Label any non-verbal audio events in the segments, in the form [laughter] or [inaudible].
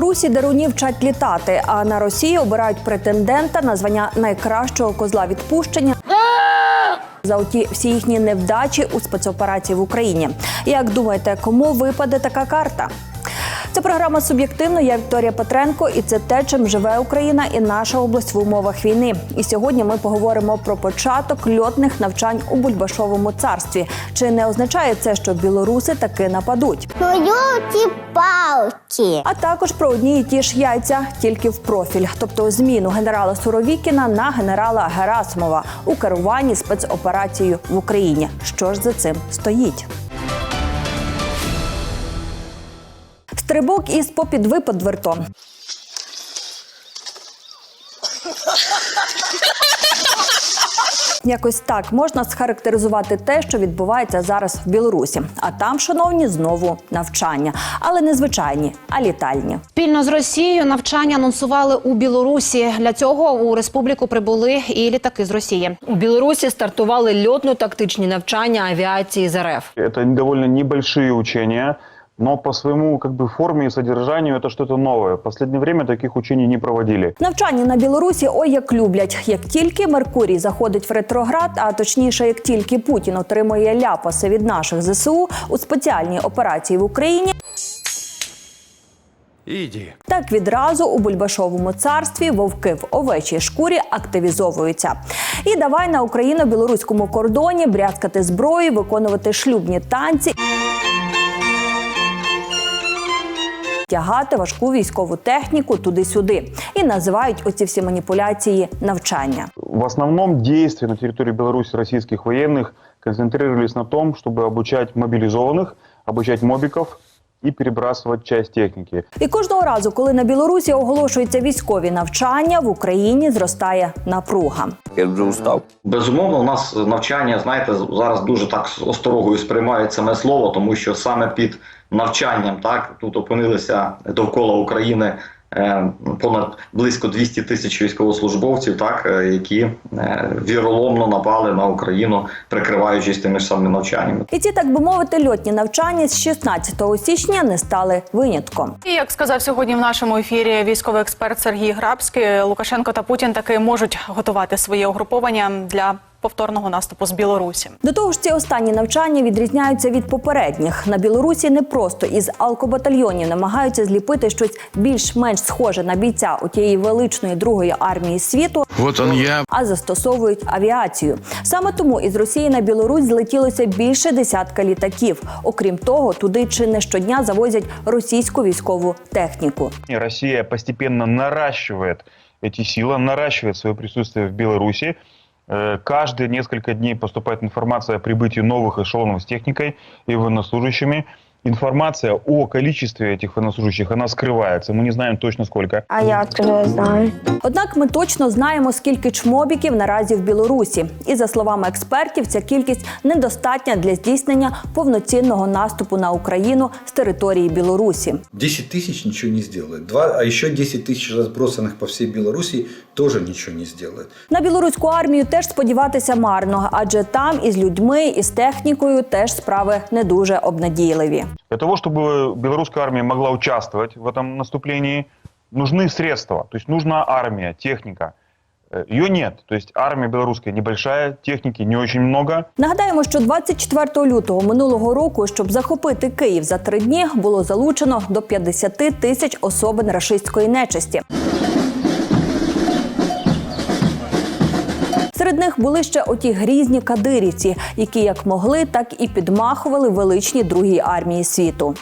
Білорусі даруні вчать літати, а на Росії обирають претендента на звання найкращого козла відпущення. За оті всі їхні невдачі у спецоперації в Україні. Як думаєте, кому випаде така карта? Це програма суб'єктивно. Я Вікторія Петренко, і це те, чим живе Україна і наша область в умовах війни. І сьогодні ми поговоримо про початок льотних навчань у Бульбашовому царстві. Чи не означає це, що білоруси таки нападуть? Елки-палки. А також про одні і ті ж яйця, тільки в профіль, тобто зміну генерала Суровікіна на генерала Герасимова у керуванні спецоперацією в Україні. Що ж за цим стоїть? Стрибок із попід випад вертон. Якось так можна схарактеризувати те, що відбувається зараз в Білорусі. А там, шановні, знову навчання, але не звичайні, а літальні. Спільно з Росією навчання анонсували у Білорусі. Для цього у республіку прибули і літаки з Росії. У Білорусі стартували льотно-тактичні навчання авіації з РФ. Это довольно небольшие учения, но по своему как бы форме и содержанию это что-то новое. В последнее время таких учений не проводили. Навчання на Білорусі ой як люблять. Як тільки Меркурій заходить в ретроград, а точніше, як тільки Путін отримує ляпаси від наших ЗСУ у спеціальній операції в Україні. Иди. Так відразу у Бульбашовому царстві вовки в овечій шкурі активізовуються. І давай на україно-білоруському кордоні брязкати зброю, виконувати шлюбні танці Тягати важку військову техніку туди-сюди і називають оці всі маніпуляції навчання. В основном действия на территории Беларуси российских военных концентрировались на том, чтобы обучать мобилизованных, обучать мобиков и перебрасывать часть техники. І кожного разу, коли на Білорусі оголошуються військові навчання, в Україні зростає напруга. Я вже устав. Безумовно, у нас навчання, знаєте, зараз дуже так з осторогою сприймають саме слово, тому що саме під навчанням так тут опинилися довкола України е, понад близько 200 тисяч військовослужбовців, так е, які е, віроломно напали на Україну, прикриваючись тими ж самими навчаннями. І ці, так би мовити, льотні навчання з 16 січня не стали винятком. І як сказав сьогодні в нашому ефірі військовий експерт Сергій Грабський, Лукашенко та Путін таки можуть готувати своє угруповання для повторного наступу з Білорусі. До того ж, ці останні навчання відрізняються від попередніх. На Білорусі не просто із алкобатальйонів намагаються зліпити щось більш-менш схоже на бійця у тієї величної другої армії світу, Вот он я. а застосовують авіацію. Саме тому із Росії на Білорусь злетілося більше десятка літаків. Окрім того, туди чи не щодня завозять російську військову техніку. И Россия постепенно наращивает эти силы, наращивает свое присутствие в Беларуси. Э, Каждые несколько дней поступает информация о прибытии новых эшелонов с техникой и военнослужащими. Информация о количестве этих военнослужащих, она скрывается. Мы не знаем точно сколько. А я откуда знаю? Однак ми точно знаємо, скільки чмобіків наразі в Білорусі. І за словами експертів, ця кількість недостатня для здійснення повноцінного наступу на Україну з території Білорусі. 10 тысяч ничего не сделает. Два, а еще 10 тысяч разбросанных по всей Белоруссии тоже ничего не сделает. На білоруську армію теж сподіватися марно, адже там із людьми, і з технікою теж справи не дуже обнадійливі. Для того, чтобы белорусская армия могла участвовать в этом наступлении, нужны средства. То есть нужна армия, техника. Э, Ее нет. То есть армия белорусская небольшая, техники не очень много. Нагадаємо, що 24 лютого минулого року, щоб захопити Київ за три дні, було залучено до 50 тисяч особин рашистської нечисті. Серед них були ще оті грізні кадирівці, які як могли, так і підмахували величній другій армії світу.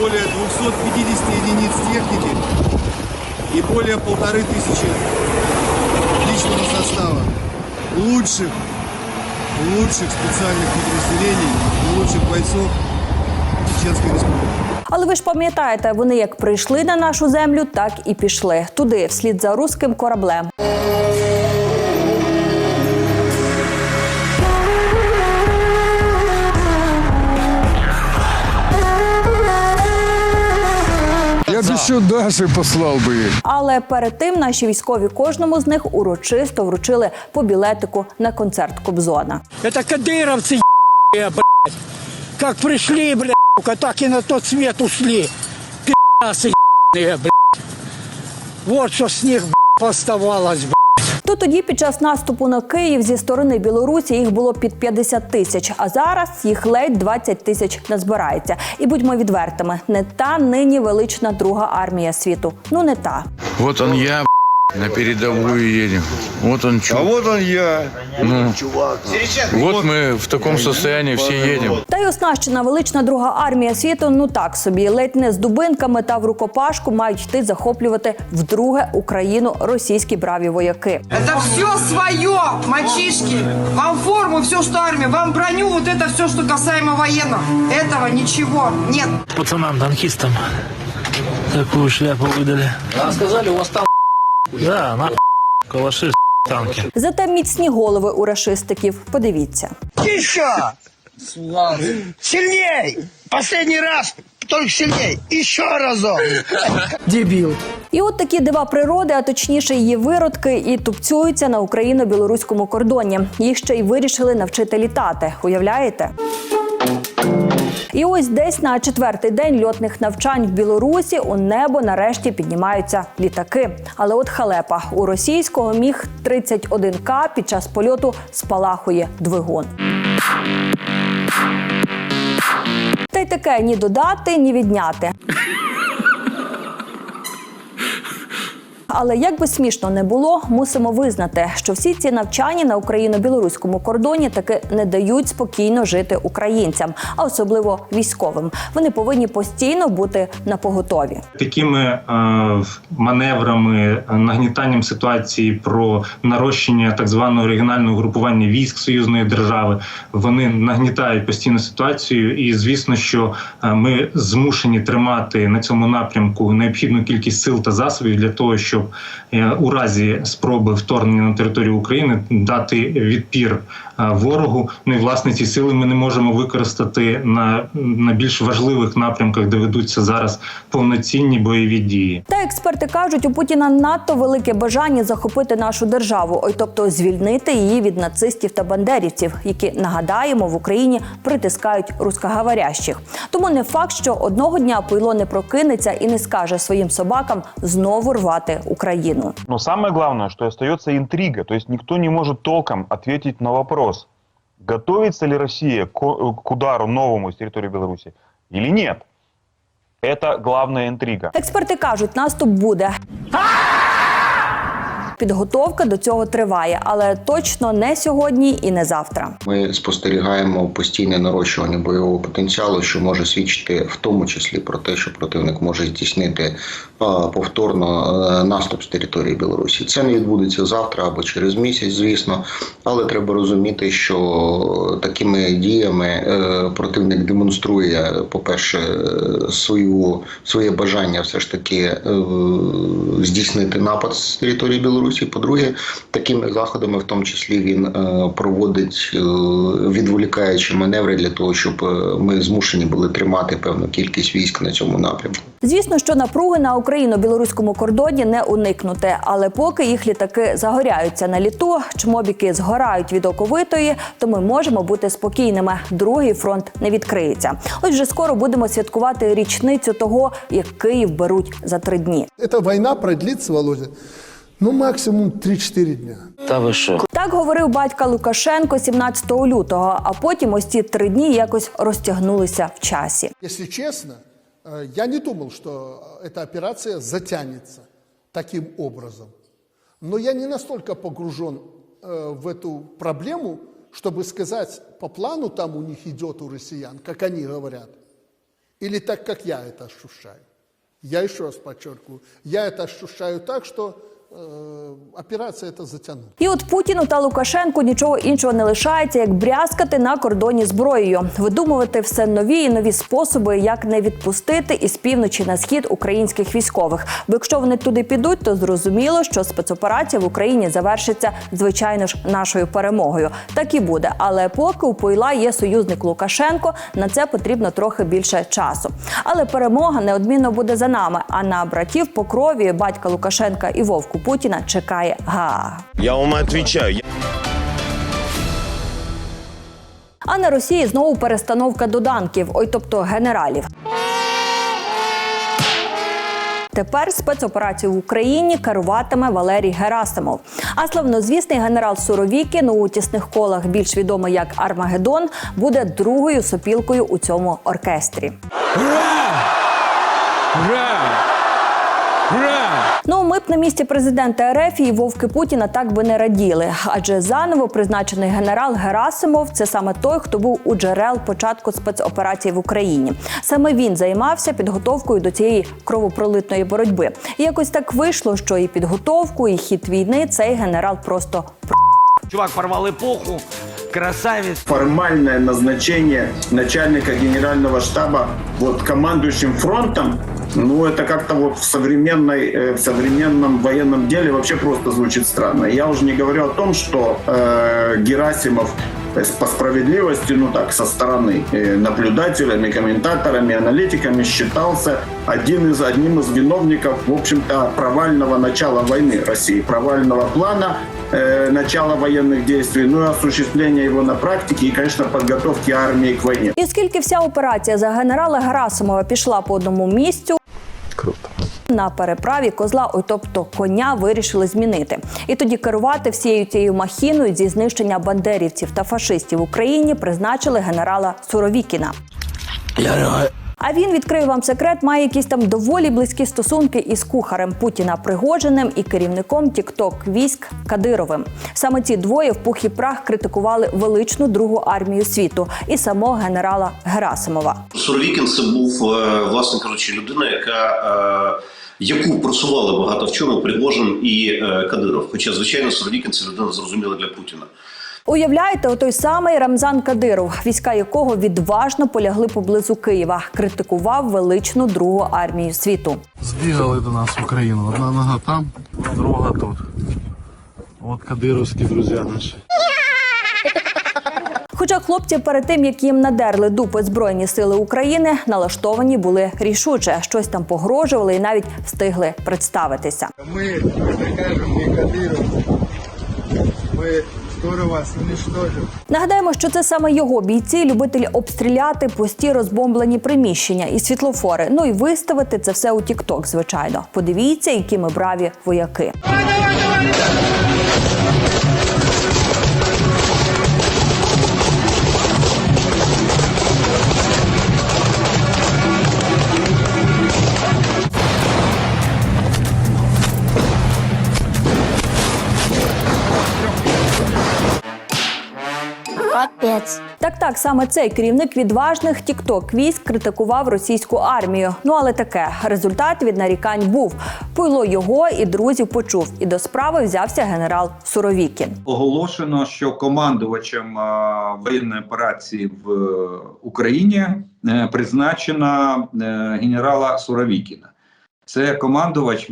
более 250 единиц техники и более полторы тысячи личного состава. Лучших, лучших специальных подразделений, лучших бойцов Чеченской Республики. Але ви ж пам'ятаєте, вони як прийшли на нашу землю, так і пішли туди, вслід за руським кораблем. Я бы еще Даши послал бы их. Але перед тим наші військові кожному з них урочисто вручили по білетику на концерт Кобзона. Это кадыровцы, блядь. Как пришли, блядь, так и на тот свет ушли. ебаные, блядь. Вот что с них блядь, оставалось, блядь. То тоді під час наступу на Київ зі сторони Білорусі їх було під 50 тисяч, а зараз їх ледь 20 тисяч назбирається. І будьмо відвертими, не та нині велична друга армія світу. Ну не та. Вот он я, на передовую едем. Вот он чувак. А вот он я. Вот мы в таком состоянии все едем. Та й оснащена велична друга армія світу. Ну так собі, ледь не з дубинками та в рукопашку мають йти захоплювати вдруге Україну російські браві вояки. Это все свое, мальчишки. Вам форму, все, что армия, вам броню, вот это все, что касаемо военного. Этого ничего нет. Пацанам, танкистам, такую шляпу выдали. А сказали, у вас там Да, на калаши, танки. Зате міцні голови у рашистиків. Подивіться. Еще! Сильней! Последний раз, только сильней. Еще разок. Дебил. І от такі дива природи, а точніше її виродки, і тупцюються на україно-білоруському кордоні. Їх ще й вирішили навчити літати. Уявляєте? І ось десь на четвертий день льотних навчань в Білорусі у небо нарешті піднімаються літаки. Але от халепа у російського міг 31 к під час польоту спалахує двигун. Та й таке ні додати, ні відняти. Але як би смішно не було, мусимо визнати, що всі ці навчання на україно-білоруському кордоні таки не дають спокійно жити українцям, а особливо військовим. Вони повинні постійно бути на поготові. такими е, маневрами, нагнітанням ситуації про нарощення так званого регіонального групування військ союзної держави. Вони нагнітають постійно ситуацію, і звісно, що е, ми змушені тримати на цьому напрямку необхідну кількість сил та засобів для того, щоб у разі спроби вторгнення на територію України дати відпір е, ворогу. Ну і власне ці сили ми не можемо використати на, на більш важливих напрямках, де ведуться зараз повноцінні бойові дії. Та експерти кажуть, у Путіна надто велике бажання захопити нашу державу, ой, тобто звільнити її від нацистів та бандерівців, які нагадаємо в Україні притискають рускоговорящих. Тому не факт, що одного дня Пуйло не прокинеться і не скаже своїм собакам знову рвати Україну. Но самое главное, что остается интрига, то есть никто не может толком ответить на вопрос, готовится ли Россия к, к удару новому с территории Беларуси или нет. Это главная интрига. Експерти кажуть, наступ буде. Підготовка до цього триває, але точно не сьогодні і не завтра. Ми спостерігаємо постійне нарощування бойового потенціалу, що може свідчити в тому числі про те, що противник може здійснити повторно е, наступ з території Білорусі. Це не відбудеться завтра або через місяць, звісно, але треба розуміти, що такими діями е, противник демонструє, по-перше, свою своє бажання все ж таки е, здійснити напад з території Білорусі. По-друге, такими заходами, в тому числі, він е, проводить е, відволікаючі маневри для того, щоб е, ми змушені були тримати певну кількість військ на цьому напрямку. Звісно, що напруги на україно-білоруському кордоні не уникнути, але поки їх літаки загоряються на літу, чмобіки згорають від оковитої, то ми можемо бути спокійними. Другий фронт не відкриється. Ось вже скоро будемо святкувати річницю того, як Київ беруть за три дні. Эта война продлится, Володя, ну максимум 3-4 дня. Та ви що? Так говорив батька Лукашенко 17 лютого. А потім ось ці три дні якось розтягнулися в часі. Если честно, э, я не думал, что эта операция затянется таким образом. Но я не настолько погружен э, в эту проблему, чтобы сказать, по плану там у них идет у россиян, как они говорят, или так, как я это ощущаю. Я еще раз подчеркиваю, я это ощущаю так, что э, операция это. І от Путіну та Лукашенку нічого іншого не лишається, як брязкати на кордоні зброєю, видумувати все нові і нові способи, як не відпустити із півночі на схід українських військових. Бо якщо вони туди підуть, то зрозуміло, що спецоперація в Україні завершиться звичайно ж нашою перемогою. Так і буде. Але поки у Пойла є союзник Лукашенко, на це потрібно трохи більше часу. Але перемога неодмінно буде за нами. А на братів по крові батька Лукашенка і Вовку Путіна чекає Гаага. Я вам отвечаю. А на Росії знову перестановка доданків, ой, тобто генералів. Тепер спецоперацію в Україні керуватиме Валерій Герасимов. А славнозвісний генерал Суровікін у тісних колах, більш відомий як Армагеддон, буде другою сопілкою у цьому оркестрі. Ну, ми б на місці президента РФ і вовки Путіна так би не раділи. Адже заново призначений генерал Герасимов це саме той, хто був у джерел початку спецоперації в Україні. Саме він займався підготовкою до цієї кровопролитної боротьби. І якось так вийшло, що і підготовку, і хід війни цей генерал просто Чувак порвал эпоху, красавец. формальное назначение начальника генерального штаба вот командующим фронтом, ну это как-то вот в современной э, в современном военном деле вообще просто звучит странно. Я уже не говорю о том, что э, Герасимов э, по справедливости, ну так, со стороны э, наблюдателями, комментаторами, аналитиками считался один из, одним из виновников, в общем-то, провального начала войны России, провального плана э, начала военных действий, ну и осуществления его на практике и, конечно, подготовки армии к войне. І оскільки вся операція за генерала Герасимова пішла по одному місцю. на переправі козла, ой, тобто коня, вирішили змінити. І тоді керувати всією цією махіною зі знищення бандерівців та фашистів в Україні призначили генерала Суровікіна. А він відкрию вам секрет, має якісь там доволі близькі стосунки із кухарем Путіна Пригожиним і керівником Тікток військ Кадировим. Саме ці двоє в пух і прах критикували величну другу армію світу і самого генерала Герасимова. Суровікін це був, е, власне кажучи, людина, яка. е, Яку просували багато в чому Пригожин і е, Кадиров. Хоча, звичайно, Суровікін це людина зрозуміла для Путіна. Уявляєте, отой самий Рамзан Кадиров, війська якого відважно полягли поблизу Києва, критикував величну другу армію світу. Збігали до нас в Україну. Одна нога там, друга тут. От кадировські друзі наші. Хоча хлопці перед тим, як їм надерли дупи збройні сили України, налаштовані були рішуче, щось там погрожували і навіть встигли представитися. Мы прикажем не Кадыров. Мы скоро вас уничтожу. Нагадаємо, що це саме його бійці, любителі обстріляти пусті розбомблені приміщення і світлофори. Ну і виставити це все у Тікток, звичайно. Подивіться, які ми браві вояки. Капець. Так, так, саме цей керівник відважних тікток військ критикував російську армію. Ну але таке результат від нарікань був. Пуйло його і друзів почув. І до справи взявся генерал Суровікін. Оголошено, що командувачем воєнної операції в е, Україні е, призначено е, генерала Суровікіна. Це командувач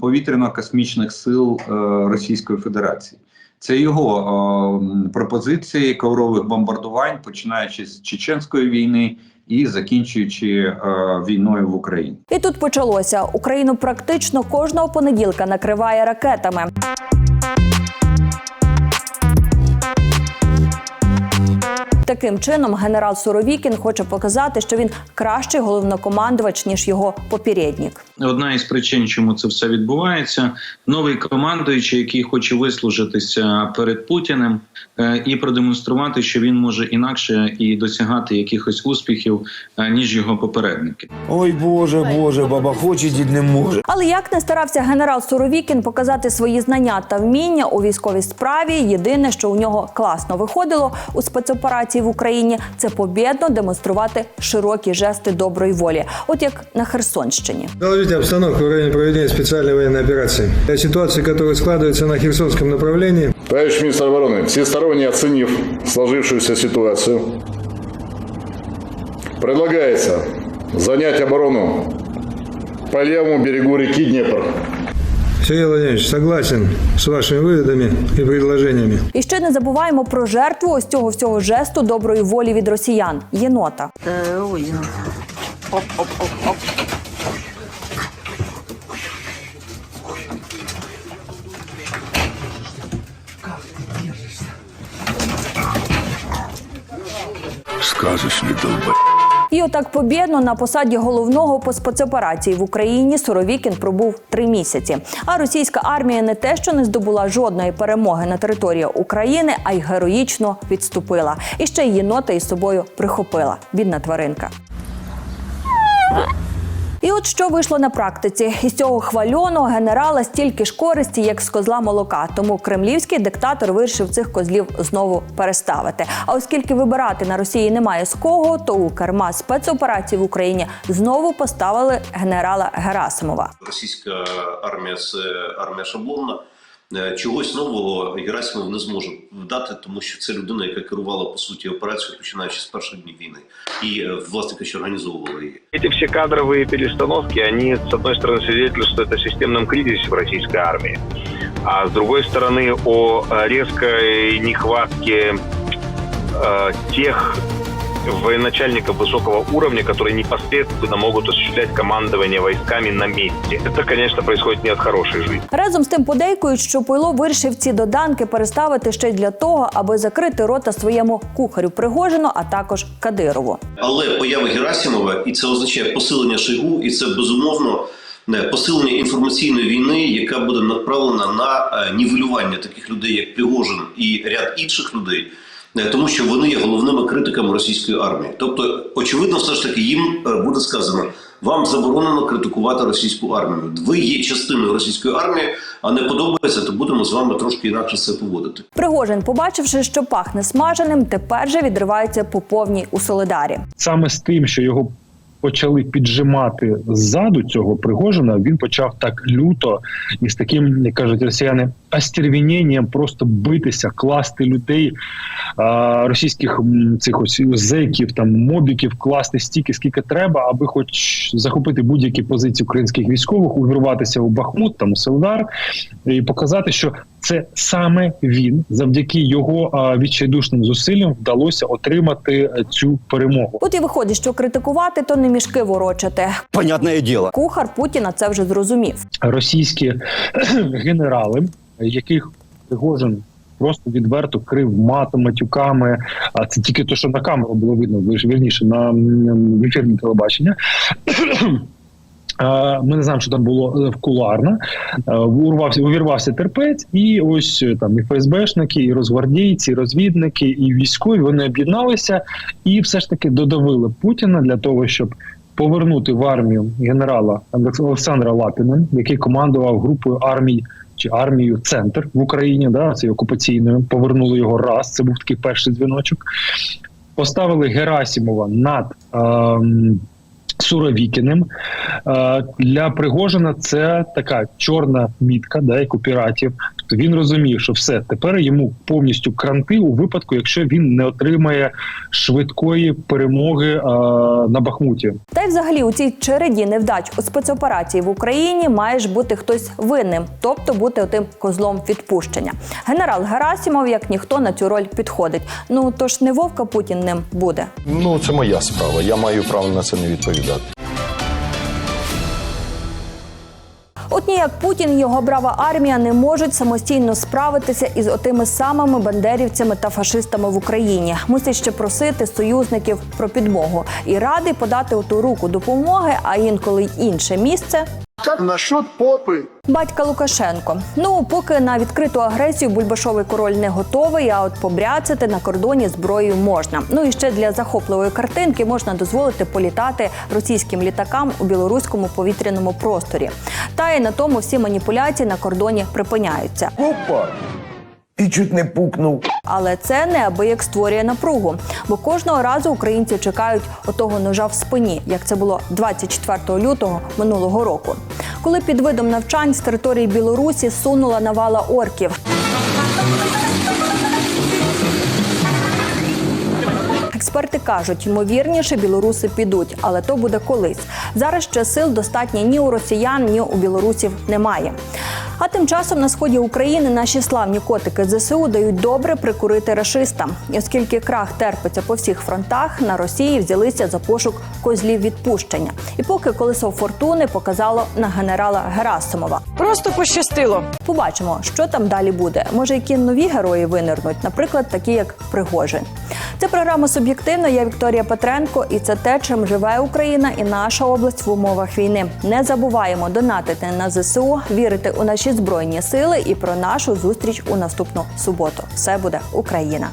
повітряно-космічних сил Російської Федерації. Це його е, пропозиції коврових бомбардувань, починаючи з Чеченської війни і закінчуючи е, війною в Україні. І тут почалося. Україну практично кожного понеділка накриває ракетами. Таким чином, генерал Суровікін хоче показати, що він кращий головнокомандувач ніж його попередник. Одна із причин, чому це все відбувається, новий командуючий, який хоче вислужитися перед Путіним е, і продемонструвати, що він може інакше і досягати якихось успіхів е, ніж його попередники. Ой, боже, боже, баба хоче, дід не може. Але як не старався генерал Суровікін показати свої знання та вміння у військовій справі, єдине, що у нього класно виходило у спецоперації в Україні, це побєдно демонструвати широкі жести доброї волі, от як на Херсонщині. Доложите обстановку в районе проведения специальной военной операции. О ситуации, которая складывается на Херсонском направлении. Товарищ министр обороны, всесторонне оценив сложившуюся ситуацию, предлагается занять оборону по левому берегу реки Днепр. Сергей Владимирович, согласен с вашими выводами и предложениями. І ще не забуваємо про жертву ось цього всього жесту доброї волі від росіян єнота. Сказочный долб... І отак побєдно на посаді головного по спецоперації в Україні Суровікін пробув три місяці. А російська армія не те, що не здобула жодної перемоги на території України, а й героїчно відступила. І ще й єнота із собою прихопила. Бідна тваринка. І от що вийшло на практиці: із цього хвальоного генерала стільки ж користі, як з козла молока. Тому кремлівський диктатор вирішив цих козлів знову переставити. А оскільки вибирати на Росії немає з кого, то у керма спецоперації в Україні знову поставили генерала Герасимова. Російська армія це армія шаблонна. Е, Чогось нового Герасимов не зможе дати, тому що це людина, яка керувала по суті операцією, починаючи з перших днів війни, і е, власне яка ще організовувала її. Эти все кадровые перестановки, они, с одной стороны, свидетельствуют о системном кризисе в российской армии, а с другой стороны, о э, резкой нехватке э, тех военачальников высокого уровня, которые непосредственно могут осуществлять командование войсками на месте. Это, конечно, происходит не от хорошей жизни. Разом з тим подейкують, що Пойло вирішив ці доданки переставити ще й для того, аби закрити рота своєму кухарю Пригожину, а також Кадирову. Але поява Герасимова, і це означає посилення Шойгу, і це безумовно е, посилення інформаційної війни, яка буде направлена на е, нівелювання таких людей, як Пригожин і ряд інших людей. е, Тому що вони є головними критиками російської армії. Тобто, очевидно, все ж таки їм е, буде сказано: вам заборонено критикувати російську армію. Ви є частиною російської армії, а не подобається, то будемо з вами трошки інакше себе поводити. Пригожин, побачивши, що пахне смаженим, тепер же відривається по повній у Солидарі. саме з тим, що його почали піджимати ззаду цього Пригожина, він почав так люто і з таким, як кажуть росіяни, остервіненням просто битися, класти людей, а, російських цих ось зеків, там мобіків, класти стільки, скільки треба, аби хоч захопити будь-які позиції українських військових, увірватися у Бахмут, там у Селдар, і показати, що це саме він, завдяки його а, відчайдушним зусиллям, вдалося отримати цю перемогу. От і виходить, що критикувати то не мішки ворочати. Понятное дело. Кухар Путіна це вже зрозумів. російські [clears throat] генерали, яких Пригожин просто відверто крив матом, матюками. А це тільки те, що на камеру було видно, вірніше на м, ефірні телебачення. [clears throat] Ми не знаємо, що там було е, в куларно. Е, Урвався, увірвався терпець, і ось е, там і ФСБшники, і розгвардійці, і розвідники, і військові вони об'єдналися і все ж таки додавили Путіна для того, щоб повернути в армію генерала Олександра Лапіна, який командував групою армій чи армію Центр в Україні, да, це окупаційною. Повернули його раз. Це був такий перший дзвіночок. Поставили Герасімова над. Ем, Суровікіним Е, для Пригожина це така чорна мітка, да, як у піратів. Тобто він розумів, що все тепер йому повністю кранти у випадку, якщо він не отримає швидкої перемоги е, на Бахмуті. Та й взагалі у цій череді невдач у спецоперації в Україні має ж бути хтось винним, тобто бути отим козлом відпущення. Генерал Герасімов, як ніхто на цю роль підходить. Ну тож не вовка Путін ним буде. Ну, це моя справа. Я маю право на це не відповідати. От ніяк Путін і його брава армія не можуть самостійно справитися із отими самими бандерівцями та фашистами в Україні. Мусить ще просити союзників про підмогу і радий подати оту руку допомоги, а інколи інше місце. Как насчет попи. Батька Лукашенко. Ну поки на відкриту агресію Бульбашовий король не готовий. А от побряцати на кордоні зброєю можна. Ну і ще для захопливої картинки можна дозволити політати російським літакам у білоруському повітряному просторі. Та й на тому всі маніпуляції на кордоні припиняються. Опа! І чуть не пукнув. Але це неабияк створює напругу, бо кожного разу українці чекають отого ножа в спині, як це було 24 лютого минулого року, коли під видом навчань з території Білорусі сунула навала орків. Експерти кажуть, ймовірніше білоруси підуть, але то буде колись. Зараз ще сил достатньо ні у росіян, ні у білорусів немає. А тим часом на сході України наші славні котики ЗСУ дають добре прикурити рашистам. Оскільки крах терпиться по всіх фронтах, на Росії взялися за пошук козлів відпущення. І поки колесо фортуни показало на генерала Герасимова. Просто пощастило. Побачимо, що там далі буде. Може, які нові герої винирнуть, наприклад, такі як Пригожин. Це програма суб'єктивно. Я Вікторія Петренко, і це те, чим живе Україна і наша область в умовах війни. Не забуваємо донатити на ЗСУ, вірити у наші збройні сили і про нашу зустріч у наступну суботу. Все буде Україна.